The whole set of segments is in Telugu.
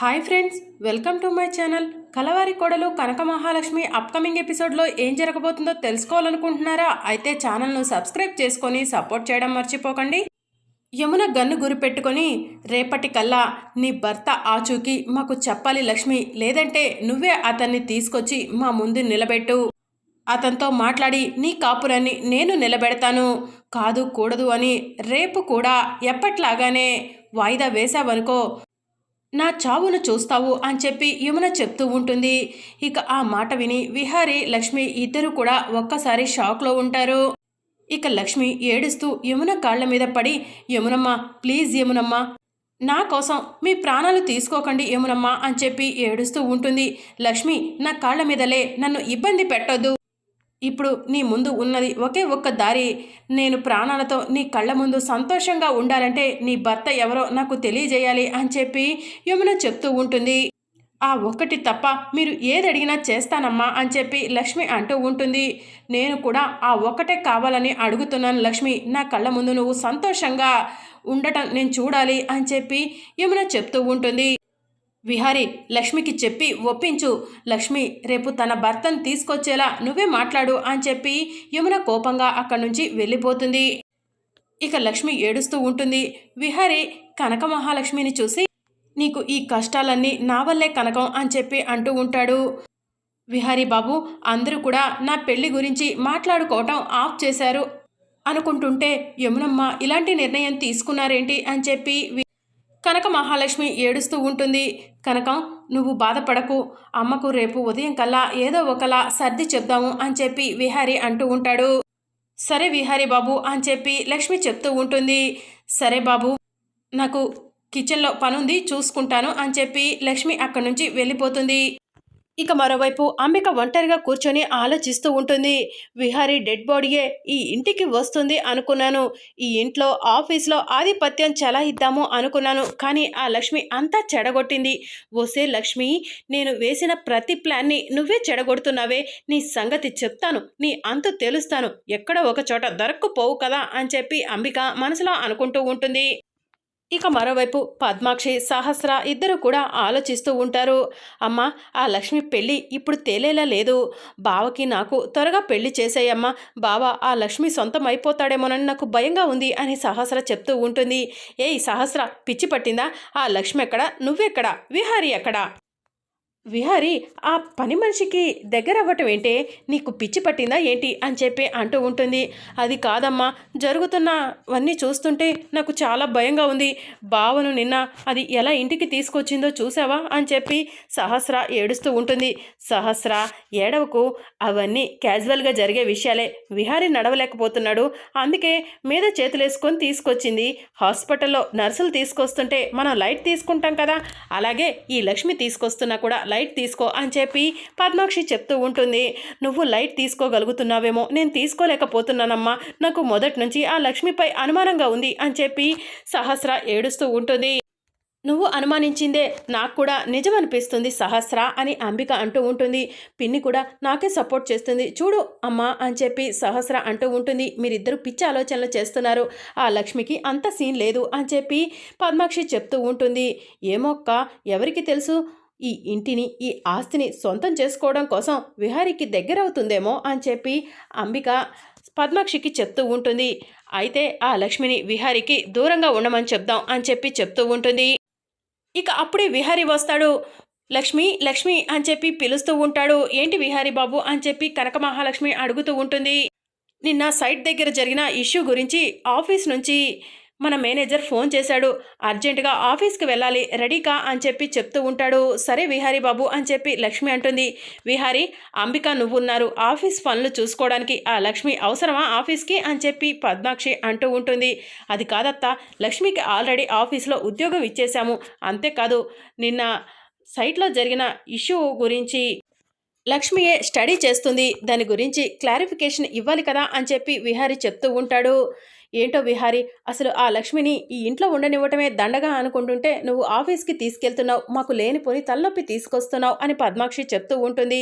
Hi friends welcome to my channel. Kalavari Kodalu Kanaka Mahalakshmi upcoming ఎపిసోడ్లో ఏం జరగబోతుందో తెలుసుకోవాలనుకుంటున్నారా? అయితే ఛానల్ను సబ్స్క్రైబ్ చేసుకొని సపోర్ట్ చేయడం మర్చిపోకండి. యమున గన్ను గురిపెట్టుకొని రేపటి కల్లా నీ భర్త ఆచూకి మాకు చెప్పాలి లక్ష్మి లేదంటే నువ్వే అతన్ని తీసుకొచ్చి మా ముందు నిలబెట్టు. అతనితో మాట్లాడి నీ కాపురాన్ని నేను నిలబెడతాను. కాదు కూడదు అని రేపు కూడా ఎప్పట్లాగానే వాయిదా వేశావనుకో నా చావును చూస్తావు అని చెప్పి యమున చెప్తూ ఉంటుంది. ఇక ఆ మాట విని విహారి లక్ష్మి ఇద్దరు కూడా ఒక్కసారి షాక్లో ఉంటారు. ఇక లక్ష్మి ఏడుస్తూ యమున కాళ్ళ మీద పడి యమునమ్మ ప్లీజ్ యమునమ్మ నా కోసం మీ ప్రాణాలు తీసుకోకండి యమునమ్మ అని చెప్పి ఏడుస్తూ ఉంటుంది. లక్ష్మి నా కాళ్ళ మీదలే నన్ను ఇబ్బంది పెట్టొద్దు. ఇప్పుడు నీ ముందు ఉన్నది ఒకే ఒక్క దారి. నేను ప్రాణాలతో నీ కళ్ళ ముందు సంతోషంగా ఉండాలంటే నీ భర్త ఎవరో నాకు తెలియజేయాలి అని చెప్పి యమున చెప్తూ ఉంటుంది. ఆ ఒక్కటి తప్ప మీరు ఏది అడిగినా చేస్తానమ్మా అని చెప్పి లక్ష్మి అంటూ ఉంటుంది. నేను కూడా ఆ ఒక్కటే కావాలని అడుగుతున్నాను లక్ష్మి. నా కళ్ళ ముందు నువ్వు సంతోషంగా ఉండటం నేను చూడాలి అని చెప్పి యమున చెప్తూ ఉంటుంది. విహారి లక్ష్మికి చెప్పి ఒప్పించు. లక్ష్మి రేపు తన భర్తను తీసుకొచ్చేలా నువ్వే మాట్లాడు అని చెప్పి యమున కోపంగా అక్కడి నుంచి వెళ్ళిపోతుంది. ఇక లక్ష్మి ఏడుస్తూ ఉంటుంది. విహారి కనక మహాలక్ష్మిని చూసి నీకు ఈ కష్టాలన్నీ నా వల్లే కనకం అని చెప్పి అంటూ ఉంటాడు. విహారీ బాబు అందరూ కూడా నా పెళ్ళి గురించి మాట్లాడుకోవటం ఆఫ్ చేశారు అనుకుంటుంటే యమునమ్మ ఇలాంటి నిర్ణయం తీసుకున్నారేంటి? అని చెప్పి కనక మహాలక్ష్మి ఏడుస్తూ ఉంటుంది. కనకం నువ్వు బాధపడకు. అమ్మకు రేపు ఉదయం కల్లా ఏదో ఒకలా సర్ది చెప్దాము అని చెప్పి విహారి అంటూ ఉంటాడు. సరే విహారీ బాబు అని చెప్పి లక్ష్మి చెప్తూ ఉంటుంది. సరే బాబు నాకు కిచెన్లో పనుంది చూసుకుంటాను అని చెప్పి లక్ష్మి అక్కడి నుంచి వెళ్ళిపోతుంది. ఇక మరోవైపు అంబిక ఒంటరిగా కూర్చొని ఆలోచిస్తూ ఉంటుంది. విహారీ డెడ్ బాడీయే ఈ ఇంటికి వస్తుంది అనుకున్నాను. ఈ ఇంట్లో ఆఫీస్లో ఆధిపత్యం చెలాయిద్దాము అనుకున్నాను. కానీ ఆ లక్ష్మి అంతా చెడగొట్టింది. ఓసే లక్ష్మి నేను వేసిన ప్రతి ప్లాన్ని నువ్వే చెడగొడుతున్నావే. నీ సంగతి చెప్తాను. నీ అంతు తెలుస్తాను. ఎక్కడ ఒక చోట దొరక్కుపోవు కదా అని చెప్పి అంబిక మనసులో అనుకుంటూ ఉంటుంది. ఇక మరోవైపు పద్మాక్షి సహస్ర ఇద్దరు కూడా ఆలోచిస్తూ ఉంటారు. అమ్మ ఆ లక్ష్మి పెళ్ళి ఇప్పుడు తేలేలా లేదు. బావకి నాకు త్వరగా పెళ్ళి చేసేయమ్మా. బావ ఆ లక్ష్మి సొంతం అయిపోతాడేమోనని నాకు భయంగా ఉంది అని సహస్ర చెప్తూ ఉంటుంది. ఏయ్ సహస్ర పిచ్చి పట్టిందా? ఆ లక్ష్మి ఎక్కడ? నువ్వెక్కడ? విహారీ ఎక్కడా? విహారి ఆ పని మనిషికి దగ్గర అవ్వటం ఏంటే? నీకు పిచ్చి పట్టిందా ఏంటి? అని చెప్పి అంటూ ఉంటుంది. అది కాదమ్మా. జరుగుతున్నవన్నీ చూస్తుంటే నాకు చాలా భయంగా ఉంది. బావను నిన్న అది ఎలా ఇంటికి తీసుకొచ్చిందో చూసావా? అని చెప్పి సహస్ర ఏడుస్తూ ఉంటుంది. సహస్ర ఏడవకు. అవన్నీ క్యాజువల్గా జరిగే విషయాలే. విహారి నడవలేకపోతున్నాడు. అందుకే మీద చేతులేసుకొని తీసుకొచ్చింది. హాస్పిటల్లో నర్సులు తీసుకొస్తుంటే మనం లైట్ తీసుకుంటాం కదా? అలాగే ఈ లక్ష్మి తీసుకొస్తున్నా కూడా లైట్ తీసుకో అని చెప్పి పద్మాక్షి చెప్తూ ఉంటుంది. నువ్వు లైట్ తీసుకోగలుగుతున్నావేమో నేను తీసుకోలేకపోతున్నానమ్మా. నాకు మొదటి నుంచి ఆ లక్ష్మిపై అనుమానంగా ఉంది అని చెప్పి సహస్ర ఏడుస్తూ ఉంటుంది. నువ్వు అనుమానించిందే నాకు కూడా నిజం అనిపిస్తుంది సహస్ర అని అంబిక అంటూ ఉంటుంది. పిన్ని కూడా నాకే సపోర్ట్ చేస్తుంది. చూడు అమ్మా అని చెప్పి సహస్ర అంటూ ఉంటుంది. మీరిద్దరు పిచ్చి ఆలోచనలు చేస్తున్నారు. ఆ లక్ష్మికి అంత సీన్ లేదు అని చెప్పి పద్మాక్షి చెప్తూ ఉంటుంది. ఏమొక్క ఎవరికి తెలుసు? ఈ ఇంటిని ఈ ఆస్తిని సొంతం చేసుకోవడం కోసం విహారికి దగ్గరవుతుందేమో అని చెప్పి అంబిక పద్మాక్షికి చెప్తూ ఉంటుంది. అయితే ఆ లక్ష్మిని విహారికి దూరంగా ఉండమని చెప్దాం అని చెప్పి చెప్తూ ఉంటుంది. ఇక అప్పుడే విహారీ వస్తాడు. లక్ష్మి లక్ష్మి అని చెప్పి పిలుస్తూ ఉంటాడు. ఏంటి విహారీ బాబు అని చెప్పి కనక మహాలక్ష్మి అడుగుతూ ఉంటుంది. నిన్న సైట్ దగ్గర జరిగిన ఇష్యూ గురించి ఆఫీస్ నుంచి మన మేనేజర్ ఫోన్ చేశాడు. అర్జెంటుగా ఆఫీస్కి వెళ్ళాలి. రెడీకా? అని చెప్పి చెప్తూ ఉంటాడు. సరే విహారీ బాబు అని చెప్పి లక్ష్మి అంటుంది. విహారీ అంబిక నువ్వున్నారు. ఆఫీస్ పనులు చూసుకోవడానికి ఆ లక్ష్మి అవసరమా ఆఫీస్కి? అని చెప్పి పద్మాక్షి అంటూ ఉంటుంది. అది కాదత్తా. లక్ష్మికి ఆల్రెడీ ఆఫీస్లో ఉద్యోగం ఇచ్చేశాము. అంతేకాదు నిన్న సైట్లో జరిగిన ఇష్యూ గురించి లక్ష్మియే స్టడీ చేస్తుంది. దాని గురించి క్లారిఫికేషన్ ఇవ్వాలి కదా అని చెప్పి విహారీ చెప్తూ ఉంటాడు. ఏంటో విహారీ? అసలు ఆ లక్ష్మిని ఈ ఇంట్లో ఉండనివ్వటమే దండగా అనుకుంటుంటే నువ్వు ఆఫీస్కి తీసుకెళ్తున్నావు మాకు లేనిపోని తలనొప్పి తీసుకొస్తున్నావు అని పద్మాక్షి చెప్తూ ఉంటుంది.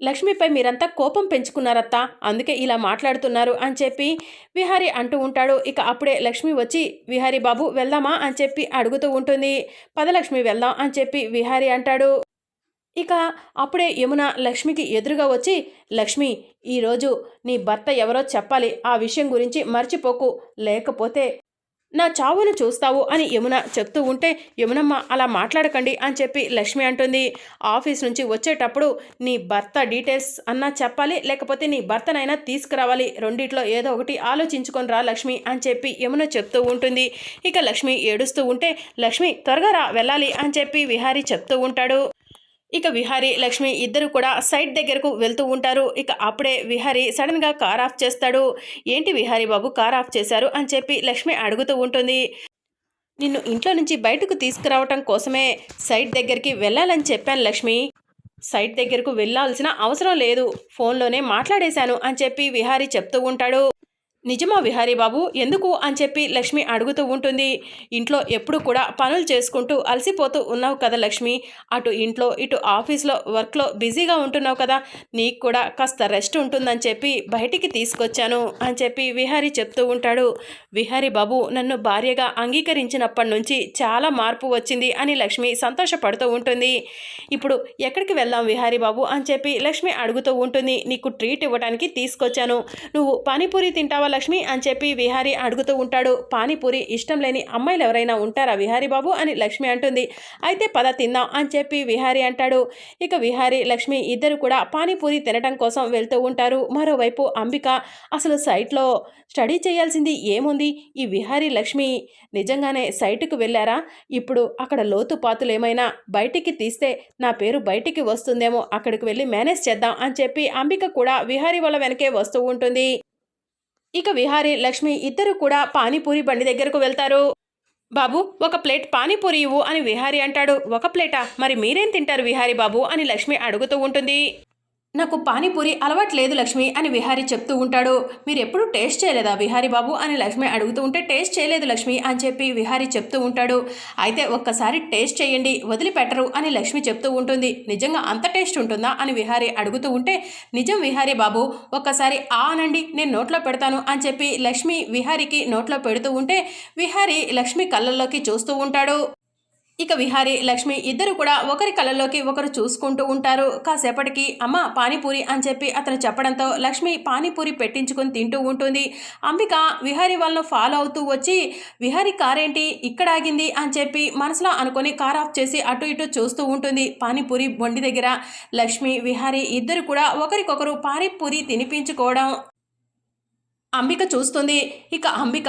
లక్ష్మిపై మీరంతా కోపం పెంచుకున్నారత్తా అందుకే ఇలా మాట్లాడుతున్నారు అని చెప్పి విహారి అంటూ ఉంటాడు. ఇక అప్పుడే లక్ష్మి వచ్చి విహారీ బాబు వెళ్దామా? అని చెప్పి అడుగుతూ ఉంటుంది. పదలక్ష్మి వెళ్దాం అని చెప్పి విహారి అంటాడు. ఇక అప్పుడే యమున లక్ష్మికి ఎదురుగా వచ్చి లక్ష్మి ఈరోజు నీ భర్త ఎవరో చెప్పాలి. ఆ విషయం గురించి మర్చిపోకు. లేకపోతే నా చావును చూస్తావు అని యమున చెప్తూ ఉంటే యమునమ్మ అలా మాట్లాడకండి అని చెప్పి లక్ష్మి అంటుంది. ఆఫీస్ నుంచి వచ్చేటప్పుడు నీ భర్త డీటెయిల్స్ అన్నా చెప్పాలి లేకపోతే నీ భర్తనైనా తీసుకురావాలి. రెండిట్లో ఏదో ఒకటి ఆలోచించుకొని రా లక్ష్మి అని చెప్పి యమున చెప్తూ ఉంటుంది. ఇక లక్ష్మి ఏడుస్తూ ఉంటే లక్ష్మి త్వరగా రా వెళ్ళాలి అని చెప్పి విహారీ చెప్తూ ఉంటాడు. ఇక విహారీ లక్ష్మి ఇద్దరు కూడా సైట్ దగ్గరకు వెళ్తూ ఉంటారు. ఇక అప్పుడే విహారీ సడన్గా కార్ ఆఫ్ చేస్తాడు. ఏంటి విహారీ బాబు కార్ ఆఫ్ చేశారు అని చెప్పి లక్ష్మి అడుగుతూ ఉంటుంది. నిన్ను ఇంట్లో నుంచి బయటకు తీసుకురావటం కోసమే సైట్ దగ్గరికి వెళ్ళాలని చెప్పాను లక్ష్మి. సైట్ దగ్గరకు వెళ్ళాల్సిన అవసరం లేదు. ఫోన్లోనే మాట్లాడేశాను అని చెప్పి విహారీ చెప్తూ ఉంటాడు. నిజమా విహారీ బాబు? ఎందుకు? అని చెప్పి లక్ష్మి అడుగుతూ ఉంటుంది. ఇంట్లో ఎప్పుడు కూడా పనులు చేసుకుంటూ అలసిపోతూ ఉన్నావు కదా లక్ష్మి. అటు ఇంట్లో ఇటు ఆఫీస్లో వర్క్లో బిజీగా ఉంటున్నావు కదా. నీకు కూడా కాస్త రెస్ట్ ఉంటుందని చెప్పి బయటికి తీసుకొచ్చాను అని చెప్పి విహారీ చెప్తూ ఉంటాడు. విహారీ బాబు నన్ను భార్యగా అంగీకరించినప్పటి నుంచి చాలా మార్పు వచ్చింది అని లక్ష్మి సంతోషపడుతూ ఉంటుంది. ఇప్పుడు ఎక్కడికి వెళ్దాం విహారీ బాబు? అని చెప్పి లక్ష్మి అడుగుతూ ఉంటుంది. నీకు ట్రీట్ ఇవ్వడానికి తీసుకొచ్చాను. నువ్వు పానీపూరి తింటావా లక్ష్మి అని చెప్పి విహారీ అడుగుతూ ఉంటాడు. పానీపూరి ఇష్టం లేని అమ్మాయిలు ఎవరైనా ఉంటారా విహారీ బాబు అని లక్ష్మి అంటుంది. అయితే పద తిందాం అని చెప్పి విహారీ అంటాడు. ఇక విహారీ లక్ష్మి ఇద్దరు కూడా పానీపూరి తినటం కోసం వెళ్తూ ఉంటారు. మరోవైపు అంబిక అసలు సైట్లో స్టడీ చేయాల్సింది ఏముంది? ఈ విహారీ లక్ష్మి నిజంగానే సైటుకు వెళ్ళారా? ఇప్పుడు అక్కడ లోతుపాతులు ఏమైనా బయటికి తీస్తే నా పేరు బయటికి వస్తుందేమో అక్కడికి వెళ్ళి మేనేజ్ చేద్దాం అని చెప్పి అంబిక కూడా విహారీ వాళ్ళ వెనకే వస్తూ ఉంటుంది. ఇక విహారీ లక్ష్మి ఇద్దరు కూడా పానీపూరి బండి దగ్గరకు వెళ్తారు. బాబు ఒక ప్లేట్ పానీపూరి ఇవ్వు అని విహారీ అంటాడు. ఒక ప్లేటా? మరి మీరేం తింటారు విహారీ బాబు? అని లక్ష్మి అడుగుతూ ఉంటుంది. నాకు పానీపూరి అలవాటు లేదు లక్ష్మి అని విహారీ చెప్తూ ఉంటాడు. మీరు ఎప్పుడు టేస్ట్ చేయలేదా విహారీ బాబు? అని లక్ష్మి అడుగుతూ ఉంటే టేస్ట్ చేయలేదు లక్ష్మి అని చెప్పి విహారీ చెప్తూ ఉంటాడు. అయితే ఒక్కసారి టేస్ట్ చేయండి వదిలిపెట్టరు అని లక్ష్మి చెప్తూ ఉంటుంది. నిజంగా అంత టేస్ట్ ఉంటుందా? అని విహారీ అడుగుతూ ఉంటే నిజం విహారీ బాబు ఒక్కసారి ఆ అనండి నేను నోట్లో పెడతాను అని చెప్పి లక్ష్మి విహారీకి నోట్లో పెడుతూ ఉంటే విహారీ లక్ష్మి కళ్ళల్లోకి చూస్తూ ఉంటాడు. ఇక విహారి లక్ష్మి ఇద్దరు కూడా ఒకరి కళ్ళలోకి ఒకరు చూసుకుంటూ ఉంటారు. కాసేపటికి అమ్మ పానీపూరి అని చెప్పి అతను చెప్పడంతో లక్ష్మి పానీపూరి పెట్టించుకొని తింటూ ఉంటుంది. అంబిక విహారి వాళ్ళను ఫాలో అవుతూ వచ్చి విహారి కారేంటి? ఏంటి ఇక్కడ ఆగింది అని చెప్పి మనసులో అనుకొని కార్ ఆఫ్ చేసి అటు ఇటు చూస్తూ ఉంటుంది పానీపూరి బొండి దగ్గర. లక్ష్మి విహారి ఇద్దరు కూడా ఒకరికొకరు పానీపూరి తినిపించుకోవడం అంబిక చూస్తుంది. ఇక అంబిక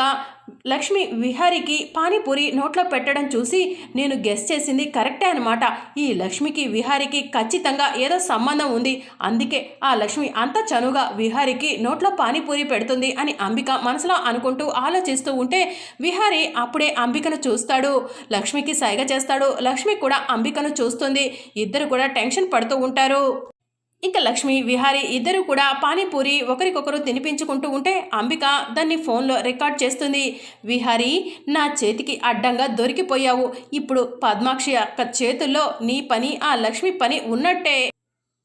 లక్ష్మి విహారికి పానీపూరి నోట్లో పెట్టడం చూసి నేను గెస్ చేసింది కరెక్టే అనమాట ఈ లక్ష్మికి విహారికి ఖచ్చితంగా ఏదో సంబంధం ఉంది. అందుకే ఆ లక్ష్మి అంత చనువుగా విహారికి నోట్లో పానీపూరి పెడుతుంది అని అంబిక మనసులో అనుకుంటూ ఆలోచిస్తూ ఉంటే విహారి అప్పుడే అంబికను చూస్తాడు. లక్ష్మికి సైగ చేస్తాడు. లక్ష్మి కూడా అంబికను చూస్తుంది. ఇద్దరు కూడా టెన్షన్ పడుతూ ఉంటారు. ఇక లక్ష్మి విహారి ఇద్దరు కూడా పానీపూరి ఒకరికొకరు తినిపించుకుంటూ ఉంటే అంబిక దాన్ని ఫోన్లో రికార్డ్ చేస్తుంది. విహారి నా చేతికి అడ్డంగా దొరికిపోయావు. ఇప్పుడు పద్మాక్షి అక్క చేతుల్లో నీ పని ఆ లక్ష్మి పని ఉన్నట్టే.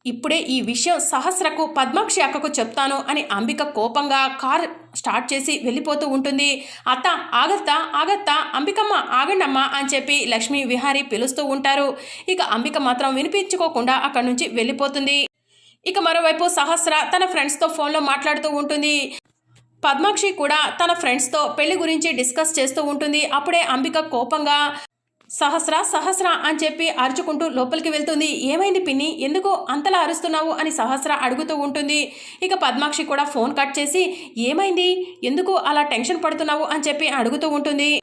ఇప్పుడే ఈ విషయం సహస్రకు పద్మాక్షి అక్కకు చెప్తాను అని అంబిక కోపంగా కార్ స్టార్ట్ చేసి వెళ్ళిపోతూ ఉంటుంది. అత్త ఆగత్తా ఆగత్తా అంబికమ్మ ఆగండమ్మా అని చెప్పి లక్ష్మీ విహారి పిలుస్తూ ఉంటారు. ఇక అంబిక మాత్రం వినిపించుకోకుండా అక్కడి నుంచి వెళ్ళిపోతుంది. ఇక మరోవైపు సహస్ర తన ఫ్రెండ్స్తో ఫోన్లో మాట్లాడుతూ ఉంటుంది. పద్మాక్షి కూడా తన ఫ్రెండ్స్తో పెళ్ళి గురించి డిస్కస్ చేస్తూ ఉంటుంది. అప్పుడే అంబిక కోపంగా సహస్ర సహస్ర అని చెప్పి అరుచుకుంటూ లోపలికి వెళ్తుంది. ఏమైంది పిన్ని? ఎందుకు అంతలా అరుస్తున్నావు? అని సహస్ర అడుగుతూ ఉంటుంది. ఇక పద్మాక్షి కూడా ఫోన్ కట్ చేసి ఏమైంది? ఎందుకు అలా టెన్షన్ పడుతున్నావు? అని చెప్పి అడుగుతూ ఉంటుంది.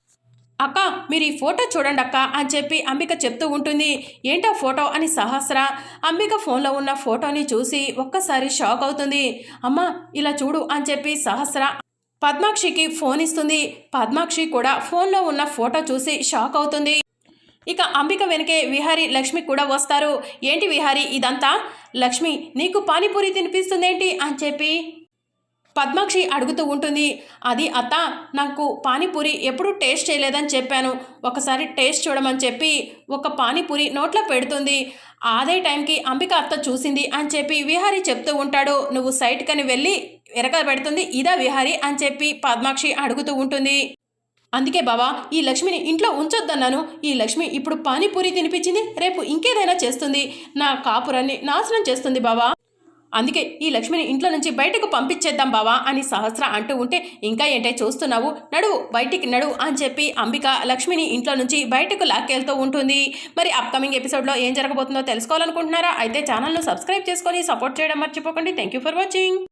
అక్క మీరు ఈ ఫోటో చూడండి అక్క అని చెప్పి అంబిక చెప్తూ ఉంటుంది. ఏంటో ఫోటో అని సహస్ర అంబిక ఫోన్లో ఉన్న ఫోటోని చూసి ఒక్కసారి షాక్ అవుతుంది. అమ్మ ఇలా చూడు అని చెప్పి సహస్ర పద్మాక్షికి ఫోన్ ఇస్తుంది. పద్మాక్షి కూడా ఫోన్లో ఉన్న ఫోటో చూసి షాక్ అవుతుంది. ఇక అంబిక వెనకే విహారి లక్ష్మి కూడా వస్తారు. ఏంటి విహారి ఇదంతా? లక్ష్మి నీకు పానీపూరి తినిపిస్తుందేంటి? అని చెప్పి పద్మాక్షి అడుగుతూ ఉంటుంది అది అత్త నాకు పానీపూరి ఎప్పుడూ టేస్ట్ చేయలేదని చెప్పాను. ఒకసారి టేస్ట్ చూడమని చెప్పి ఒక పానీపూరి నోట్లో పెడుతుంది. అదే టైంకి అంబిక అత్త చూసింది అని చెప్పి విహారీ చెప్తూ ఉంటాడు. నువ్వు సైట్కని వెళ్ళి ఎరక పెడుతుంది ఇదా విహారీ అని చెప్పి పద్మాక్షి అడుగుతూ ఉంటుంది. అందుకే బావా ఈ లక్ష్మిని ఇంట్లో ఉంచొద్దన్నాను. ఈ లక్ష్మి ఇప్పుడు పానీపూరి తినిపించింది రేపు ఇంకేదైనా చేస్తుంది. నా కాపురాన్ని నాశనం చేస్తుంది బావా. అందుకే ఈ లక్ష్మిని ఇంట్లో నుంచి బయటకు పంపించేద్దాం బావా అని సహస్ర అంటూ ఉంటే ఇంకా ఏంటే చూస్తున్నావు? నడువు బయటికి నడువు అని చెప్పి అంబిక లక్ష్మిని ఇంట్లో నుంచి బయటకు లాక్కెళ్తూ ఉంటుంది. మరి అప్కమింగ్ ఎపిసోడ్లో ఏం జరగబోతుందో తెలుసుకోవాలనుకుంటున్నారా? అయితే ఛానల్ను సబ్స్క్రైబ్ చేసుకొని సపోర్ట్ చేయడం మర్చిపోకండి. Thank you for watching